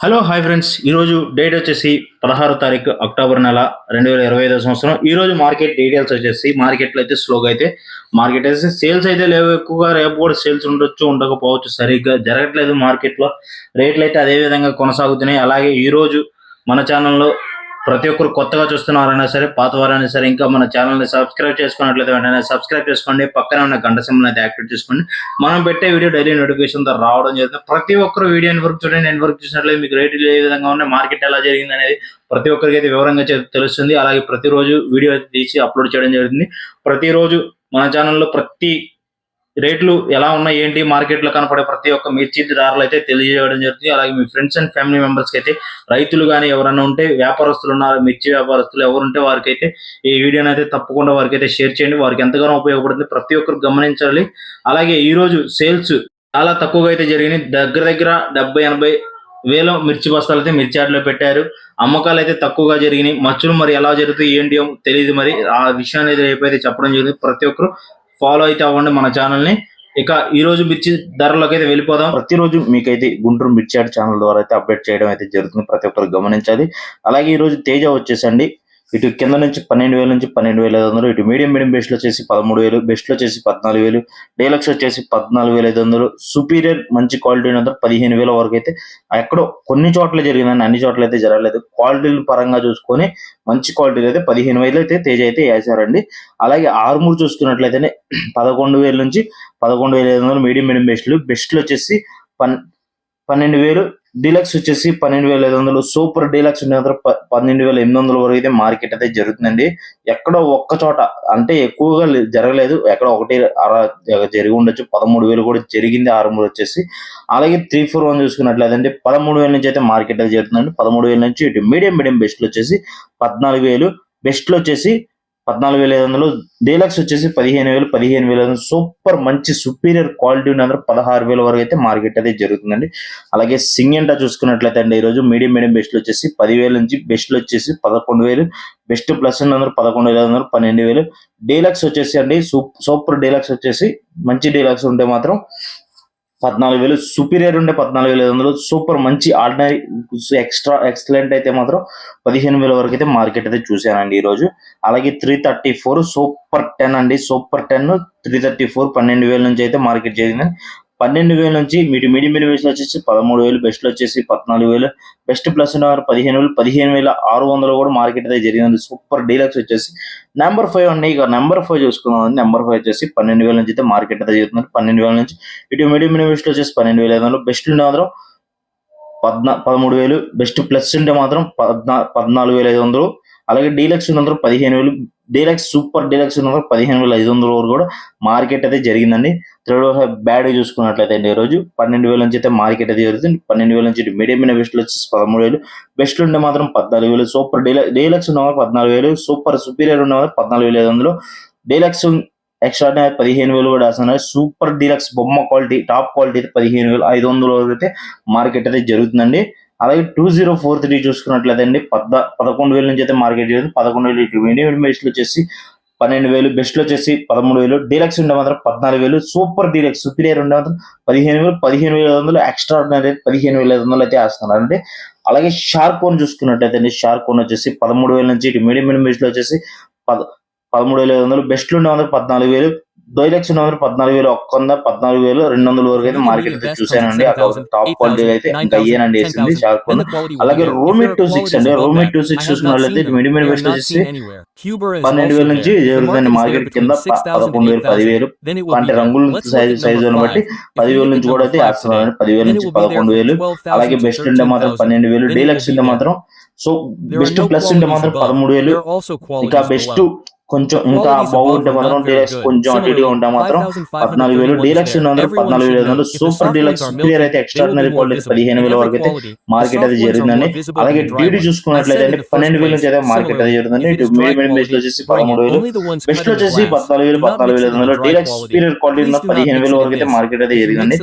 Hello hi friends. ఈరోజు date వచ్చేసి పదహారు తారీఖు అక్టోబర్ నెల రెండు వేల ఇరవై ఐదో సంవత్సరం. ఈ రోజు మార్కెట్ డీటెయిల్స్ వచ్చేసి మార్కెట్లో అయితే స్లోగా అయితే మార్కెట్ అయితే సేల్స్ అయితే లేవు. ఎక్కువగా రేపు కూడా సేల్స్ ఉండొచ్చు ఉండకపోవచ్చు. సరిగ్గా జరగట్లేదు మార్కెట్లో. రేట్లు అయితే అదే విధంగా కొనసాగుతున్నాయి. అలాగే ఈ రోజు మన ఛానల్లో ప్రతి ఒక్కరు కొత్తగా చూస్తున్నారైనా సరే పాత వారైనా సరే ఇంకా మన ఛానల్ని సబ్స్క్రైబ్ చేసుకున్నట్లయితే వెంటనే సబ్స్క్రైబ్ చేసుకోండి. పక్కన ఉన్న గంట సింబల్ అయితే యాక్టివేట్ చేసుకోండి. మనం పెట్టే వీడియో డైలీ నోటిఫికేషన్తో రావడం జరుగుతుంది. ప్రతి ఒక్కరు వీడియో వరకు చూడండి. నేను వరకు చూసినట్లయితే మీకు రేట్లు ఏ విధంగా ఉన్నాయి మార్కెట్ ఎలా జరిగింది అనేది ప్రతి ఒక్కరికి అయితే వివరంగా తెలుస్తుంది. అలాగే ప్రతిరోజు వీడియో తీసి అప్లోడ్ చేయడం జరుగుతుంది. ప్రతిరోజు మన ఛానల్లో ప్రతి రేట్లు ఎలా ఉన్నాయి ఏంటి మార్కెట్లో కనపడే ప్రతి ఒక్క మిర్చి ధరలు అయితే తెలియజేయడం జరుగుతుంది. అలాగే మీ ఫ్రెండ్స్ అండ్ ఫ్యామిలీ మెంబర్స్కి అయితే రైతులు కానీ ఎవరైనా ఉంటే వ్యాపారస్తులు ఉన్నారు మిర్చి వ్యాపారస్తులు ఎవరుంటే వారికి అయితే ఈ వీడియోని అయితే తప్పకుండా వారికి అయితే షేర్ చేయండి. వారికి ఎంతగానో ఉపయోగపడుతుంది. ప్రతి ఒక్కరు గమనించాలి. అలాగే ఈ రోజు సేల్స్ చాలా తక్కువగా అయితే జరిగినాయి. దగ్గర దగ్గర డెబ్బై ఎనభై వేల మిర్చి బస్తాలు అయితే మిర్చి యార్డ్లో పెట్టారు. అమ్మకాలు అయితే తక్కువగా జరిగినాయి. మచ్చులు మరి ఎలా జరుగుతాయి ఏంటి ఏమో తెలియదు మరి. ఆ విషయాన్ని అయితే చెప్పడం జరిగింది. ప్రతి ఒక్కరు ఫాలో అయితే అవ్వండి మన ఛానల్ని. ఇక ఈ రోజు మిర్చి ధరలోకి అయితే వెళ్ళిపోదాం. ప్రతిరోజు మీకైతే గుంటూరు మిర్చి ఛానల్ ద్వారా అయితే అప్డేట్ చేయడం అయితే జరుగుతుంది. ప్రతి ఒక్కరు గమనించాలి. అలాగే ఈ రోజు తేజ వచ్చేసండి. ఇటు కింద నుంచి పన్నెండు వేల నుంచి పన్నెండు వేల ఐదు వందలు ఇటు మీడియం మీడియం బెస్ట్లో చేసి వచ్చేసి పదమూడు వేలు బెస్ట్లో చేసి వచ్చేసి పద్నాలుగు వేలు డీలక్స్ వచ్చేసి పద్నాలుగు వేల ఐదు వందలు సుపీరియర్ మంచి క్వాలిటీ ఉన్నంత పదిహేను వేల వరకు అయితే ఎక్కడో కొన్ని చోట్ల జరిగిందని అన్ని చోట్ల అయితే జరగలేదు. క్వాలిటీల పరంగా చూసుకొని మంచి క్వాలిటీలు అయితే పదిహేను వేలు అయితే తేజ అయితే వేసారండి. అలాగే ఆరుమూరు చూసుకున్నట్లయితేనే పదకొండు వేల నుంచి పదకొండు వేల ఐదు వందలు మీడియం మీడియం బెస్ట్లు బెస్ట్లు వచ్చేసి పన్ పన్నెండు వేలు డీలక్స్ వచ్చేసి పన్నెండు వేల ఐదు వందలు సూపర్ డీలక్స్ ఉండే మాత్రం పన్నెండు వేల ఎనిమిది వందల వరకు అయితే మార్కెట్ అయితే జరుగుతుందండి. ఎక్కడో ఒక్క చోట అంటే ఎక్కువగా జరగలేదు. ఎక్కడ ఒకటి అర జరిగి ఉండొచ్చు. పదమూడు వేలు కూడా జరిగింది ఆరు మూడు వచ్చేసి. అలాగే త్రీ ఫోర్ వన్ చూసుకున్నట్లయితే పదమూడు వేల నుంచి అయితే మార్కెట్ అయితే జరుగుతుందండి. పదమూడు వేల నుంచి ఇటు మీడియం మీడియం బెస్ట్లు వచ్చేసి పద్నాలుగు వేలు. బెస్ట్లు వచ్చేసి పద్నాలుగు వేల ఐదు వందలు డీలక్స్ వచ్చేసి పదిహేను వేలు పదిహేను వేల. వందలు సూపర్ మంచి సుపీరియర్ క్వాలిటీ ఉన్న పదహారు వేల వరకు అయితే మార్కెట్ అయితే జరుగుతుందండి. అలాగే సింగెంటా చూసుకున్నట్లయితే అండి ఈరోజు మీడియం మీడియం బెస్ట్లు వచ్చేసి పదివేల నుంచి బెస్ట్లు వచ్చేసి పదకొండు వేలు. బెస్ట్ ప్లస్ అందరూ పదకొండు వేల వందలు పన్నెండు వేలు. డీలక్స్ వచ్చేసి అండి సూప్ సూపర్ డీలక్స్ వచ్చేసి మంచి డీలక్స్ ఉంటే మాత్రం పద్నాలుగు వేలు సుపీరియర్ ఉండే పద్నాలుగు వేల ఐదు వందలు సూపర్ మంచి ఆర్డినరీ ఎక్స్ట్రా ఎక్సలెంట్ అయితే మాత్రం పదిహేను వేల వరకు అయితే మార్కెట్ అయితే చూశానండి ఈ రోజు అలాగే three thirty four super ten అండి. Super ten three thirty four పన్నెండు వేల నుంచి అయితే మార్కెట్ జరిగింది పన్నెండు వేల నుంచి మీడి మీడియం మీడియం బెస్ట్ వచ్చేసి పదమూడు వేలు బెస్ట్ వచ్చేసి పద్నాలుగు వేలు. బెస్ట్ ప్లస్ ఉన్నవారు పదిహేను వేలు పదిహేను వేల ఆరు వందలు కూడా మార్కెట్ అయితే జరిగింది. సూపర్ డీలక్స్ వచ్చేసి నెంబర్ ఫైవ్ అండి. ఇక నెంబర్ ఫైవ్ చూసుకుందాం నెంబర్ ఫైవ్ వచ్చేసి పన్నెండు వేల నుంచి అయితే మార్కెట్ అయితే జరుగుతుంది. పన్నెండు వేల నుంచి ఇటు మీడియం ఎలివేషన్ వచ్చేసి పన్నెండు వేల ఐదు వందలు. బెస్ట్ ఉండే మాత్రం పద్నా పదమూడు వేలు. బెస్ట్ ప్లస్ ఉంటే మాత్రం పద్నా పద్నాలుగు వేల ఐదు వందలు. అలాగే డీలక్స్ ఉన్న పదిహేను వేలు. డీలక్స్ సూపర్ డీలక్స్ ఉన్న పదిహేను వేల ఐదు వందల వరకు కూడా మార్కెట్ అయితే జరిగిందండి. థర్డ్ బ్యాడ్ చూసుకున్నట్లయితే అండి ఈరోజు రోజు పన్నెండు వేల నుంచి అయితే మార్కెట్ అయితే జరుగుతుంది. పన్నెండు వేల నుంచి మీడియం అయిన బెస్ట్లు వచ్చేసి పదమూడు వేలు. బెస్ట్లు ఉంటే మాత్రం పద్నాలుగు వేలు. సూపర్ డీలక్స్ డీలక్స్ ఉన్న పద్నాలుగు వేలు. సూపర్ సుపీరియర్ ఉన్న పద్నాలుగు వేల ఐదు వందలు. డీలక్స్ ఎక్స్ట్రా పదిహేను వేలు కూడా వేస్తున్నారు సూపర్ డీలక్స్ బొమ్మ క్వాలిటీ టాప్ క్వాలిటీ అయితే పదిహేను వేలు ఐదు వందల వరకు అయితే మార్కెట్ అయితే జరుగుతుందండి. అలాగే టూ జీరో ఫోర్ త్రీ చూసుకున్నట్లయితే అండి పద్ద పదకొండు వేల నుంచి అయితే మార్కెట్ చేయదు పదకొండు వేలు ఇటు మీడియం బెస్ట్లు వచ్చేసి పన్నెండు వేలు బెస్ట్లు వచ్చేసి పదమూడు వేలు. డీలక్స్ ఉండే మాత్రం పద్నాలుగు వేలు. సూపర్ డీలక్స్ సుపీరియర్ ఉండే మాత్రం పదిహేను వేలు పదిహేను వేల ఐదు వందలు. ఎక్స్ట్రా ఆర్డినరీ పదిహేను వేల ఐదు వందలు అయితే వేస్తున్నారు. అంటే అలాగే షార్క్ కోన్ చూసుకున్నట్టయితే అండి షార్క్ కోన్ వచ్చేసి పదమూడు వేల నుంచి ఇటు మీడియం మీడియం బెస్ట్లు వచ్చేసి పద పదమూడు వేల ఐదు వందలు. బెస్ట్లు ఉండే మాత్రం పద్నాలుగు వేలు. డైలక్స్ ఉన్న మాత్రం పద్నాలుగు వేలు ఒక్క వంద పద్నాలుగు వేలు రెండు వందల వరకు అయితే మార్కెట్ అయితే అక్కడ టాప్ క్వాలిటీ అయితే ఇంకా అయ్యానండి వేసింది కోన్ అలాగే రోమిట్ టూ సిక్స్ అండి. రోమిట్ టూ సిక్స్ చూసుకున్నట్లయితే మీడియం మీడియం బెస్ట్ వచ్చేసి పన్నెండు వేల నుంచి జరుగుతుంది మార్కెట్ కింద పదకొండు వేలు పదివేలు అంటే రంగుల సైజు సైజుని బట్టి పదివేల నుంచి కూడా అయితే వేస్తున్నారు పదివేల నుంచి పదకొండు వేలు. అలాగే బెస్ట్ ఉంటే మాత్రం పన్నెండు వేలు డీలక్స్ ఉంటే మాత్రం సో బెస్ట్ ప్లస్ ఉంటే మాత్రం పదమూడు వేలు. ఇంకా బెస్ట్ కొంచెం ఇంకా బాగుంటే మాత్రం డీలక్స్ కొంచెం అటు ఇటుగా ఉంటే మాత్రం పద్నాలుగు వేలు డీలక్స్ పద్నాలుగు వేలు ఐదు వందలు సూపర్ డీలక్స్ సుపీరియర్ అయితే ఎక్స్ట్రాడినరీ క్వాలిటీ పదిహేను వేల వరకు అయితే మార్కెట్ అయితే జరిగిందండి. అలాగే డీడీ చూసుకున్నట్లయితే అంటే పన్నెండు వేల నుంచి అయితే మార్కెట్ అయితే జరుగుతుంది ఇటు మీడియం బెస్ట్ వచ్చేసి పదమూడు వేలు. బెస్ట్ వచ్చేసి పద్నాలుగు వేలు పద్నాలుగు వేల ఐదు వందలు డీలక్స్ సుపీరియర్ క్వాలిటీ ఉన్న పదిహేను వేల వరకు అయితే మార్కెట్ అయితే జరిగిందండి.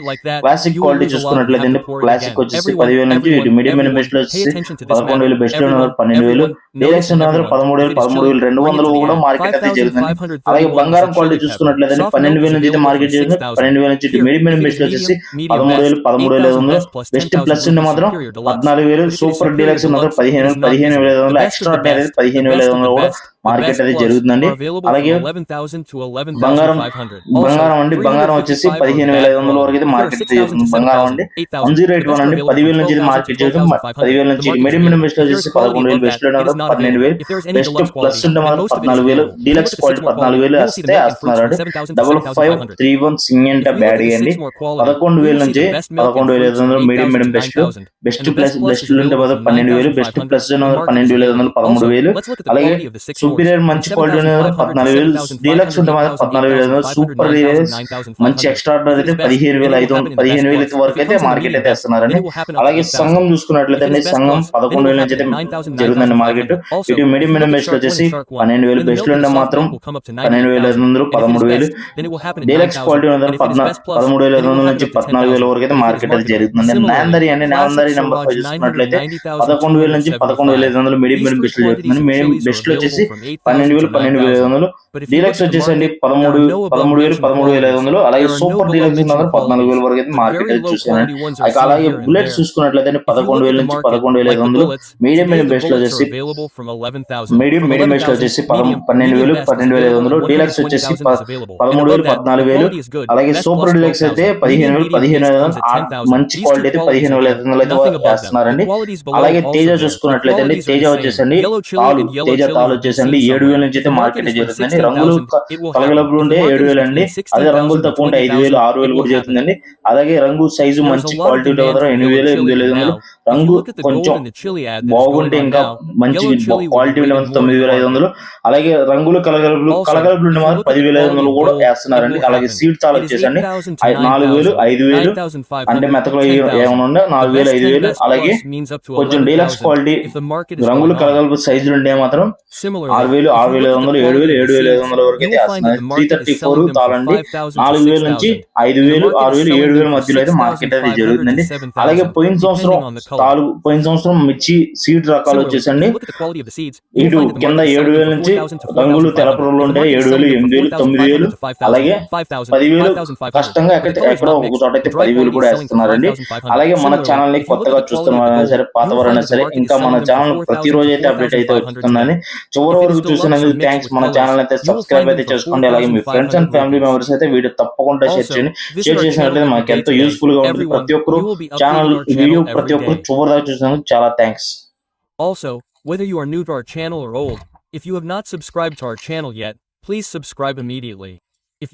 క్లాసిక్ క్వాలిటీ చూసుకున్నట్లయితే క్లాసిక్ వచ్చేసి పదివేల నుంచి ఇటు మీడియం మీడియం బెస్ట్ వచ్చేసి పదకొండు వేలు బెస్ట్ పన్నెండు వేలు వందలు పదమూడు వేలు పదమూడు వేలు రెండు వందలు కూడా మార్కెట్ అయితే జరుగుతుంది అలాగే బంగారం క్వాలిటీ చూసుకున్నట్లయితే పన్నెండు వేల నుంచి అయితే మార్కెట్ జరుగుతుంది పన్నెండు వేల నుంచి మీడియం బెస్ట్ వచ్చేసి పదమూడు వేలు పదమూడు వేల ఐదు వందలు బెస్ట్ ప్లస్ ఉంటే మాత్రం పద్నాలుగు వేలు సూపర్ డీలక్స్ మాత్రం పదిహేను వేలు పదిహేను వేల ఐదు వందలు ఎక్స్ట్రా పదిహేను వేల ఐదు వందలు కూడా మార్కెట్ అయితే జరుగుతుందండి. అలాగే బంగారం బంగారం అండి బంగారం వచ్చేసి పదిహేను వేల ఐదు వందల వరకు అయితే మార్కెట్ జరుగుతుంది బంగారం అండి వన్ జీరో ఎయిట్ వన్ అండి పదివేల నుంచి మార్కెట్ జరుగుతుంది పదివేల నుంచి మీడియం మీడియం బెస్ట్ వచ్చేసి పదకొండు వేలు బెస్ట్ పన్నెండు వేలు బెస్ట్ ప్లస్ ఉంటే మాత్రం పద్నాలుగు వేలు డీలక్స్ క్వాలిటీ పద్నాలుగు వేలు వస్తే వేస్తున్నారండి double five three one Syngenta bad అండి పదకొండు వేల నుంచి పదకొండు వేల ఐదు వందలు medium medium best best plus best ఉంటే పన్నెండు వేలు బెస్ట్ ప్లస్ పన్నెండు వేల ఐదు వందలు పదమూడు వేలు. అలాగే సుపీరియర్ మంచి క్వాలిటీ పద్నాలుగు వేలు డీలక్స్ ఉంటే మాత్రం పద్నాలుగు వేల ఐదు వందలు సూపర్ మంచి ఎక్స్ట్రా అయితే పదిహేను వేల ఐదు వందలు పదిహేను వేల వరకు అయితే మార్కెట్ అయితే వేస్తున్నారండి అలాగే సంఘం చూసుకున్నట్లయితే అండి సంఘం పదకొండు వేల నుంచి అయితే జరుగుతుందండి మార్కెట్ ఇటు మీడియం మీడియం బెస్ట్ వచ్చేసి పన్నెండు వేలు బెస్ట్ ఉంటే మాత్రం పన్నెండు వేల ఐదు వందలు పదమూడు వేలు. డీలక్స్ క్వాలిటీ ఉన్నది పద్నా పదమూడు వేల ఐదు వందల నుంచి పద్నాలుగు వేల వరకు అయితే మార్కెట్ అయితే జరుగుతుంది నాందరి అండి నాందరి నెంబర్ ఫైవ్ చూసుకున్నట్లయితే పదకొండు వేల నుంచి పదకొండు వేల ఐదు వందలు మీడియం మీడియం బెస్ట్ జరుగుతుంది మీడియం బెస్ట్ వచ్చేసి పన్నెండు వేలు పన్నెండు వేల ఐదు వందలు. డీలక్స్ వచ్చేసి అండి పదమూడు పదమూడు వేలు పదమూడు వేల ఐదు వందలు. అలాగే సూపర్ డీలక్స్ ఉన్నది పద్నాలుగు వేల వరకు అయితే మార్కెట్ అయితే చూసానండి ఇక అలాగే బుల్లెట్స్ చూసుకున్నట్లయితే పదకొండు వేల నుంచి పదకొండు వేల ఐదు వందలు మీడియం మీడియం బెస్ట్లో వచ్చేసి మీడియం మీడియం బెస్ట్ వచ్చేసి పన్నెండు వేలు పన్నెండు వేల ఐదు వందలు డీలక్స్ వచ్చేసి పదమూడు వేలు పద్నాలుగు వేలు అలాగే సూపర్ డీలక్స్ అయితే పదిహేను వేలు పదిహేను వేల మంచి క్వాలిటీ అయితే పదిహేను వేల ఐదు వందలు అయితే వేస్తున్నారండి అలాగే తేజ చూసుకున్నట్లయితే అండి తేజ వచ్చేసండి తాలు తేజ తాలు వచ్చేసండి ఏడు వేల నుంచి అయితే మార్కెట్ జరుగుతుందండి రంగులు కలగలపులు ఉంటే ఏడు వేలు అండి అదే రంగులు తక్కువ ఉంటే ఐదు వేలు ఆరు వేలు కూడా జరుగుతుందండి అలాగే రంగు సైజు మంచి క్వాలిటీ ఎనిమిది వేలు ఎనిమిది వేల ఐదు వందలు రంగు కొంచెం బాగుంటే ఇంకా మంచి క్వాలిటీ మాత్రం తొమ్మిది వేల ఐదు వందలు. అలాగే రంగులు కలగలుపులు కలగలుపులు ఉంటే మాత్రం పదివేల ఐదు వందలు కూడా వేస్తున్నారండి. అలాగే సీట్ తాలు వచ్చేసండి నాలుగు వేలు ఐదు వేలు అంటే మెతకలో ఏమైనా నాలుగు వేలు ఐదు వేలు. అలాగే కొంచెం డీలక్స్ క్వాలిటీ రంగులు కలగలుపు సైజులు ఉంటే మాత్రం ఆరు వేలు ఆరు వేల ఐదు వందలు ఏడు వేలు ఏడు వేల ఐదు వందల వరకు అయితే త్రీ థర్టీ ఫోర్ తాళండి నాలుగు వేల నుంచి ఐదు వేలు ఆరు వేలు ఏడు వేల మధ్యలో అయితే మార్కెట్ అయితే జరుగుతుందండి. అలాగే పోయిన సంవత్సరం తాలు పోయిన సంవత్సరం మిర్చి సీడ్ రకాలు వచ్చేసండి. ఇటు కింద ఏడు వేల నుంచి రంగులు తెలప రంగులు ఉంటాయి ఏడు వేలు ఎనిమిది వేలు తొమ్మిది వేలు అలాగే పదివేలు కష్టంగా ఎక్కడ ఎక్కడో ఒక చోట అయితే పదివేలు కూడా వేస్తున్నారండి. అలాగే మన ఛానల్ని కొత్తగా చూస్తున్న సరే పాతవారైనా సరే ఇంకా మన ఛానల్ ప్రతిరోజు అయితే అప్డేట్ అయితే వస్తుందని చివరి వరకు చూసినందుకు థ్యాంక్స్ మన ఛానల్ అయితే సబ్స్క్రైబ్ అయితే చేసుకోండి అలాగే మీ ఫ్రెండ్స్ అండ్ ఫ్యామిలీ మెంబర్స్ అయితే వీడియో తప్పకుండా షేర్ చేయండి. షేర్ చేసినట్లయితే మాకు ఎంతో యూస్ఫుల్గా ఉంటుంది. ప్రతి ఒక్కరు ఛానల్ వీడియో ప్రతి ఒక్కరు చివరి దాకా చూసినందుకు చాలా thanks Also, whether you are new to our channel or old, if you have not subscribed to our channel yet, please subscribe immediately.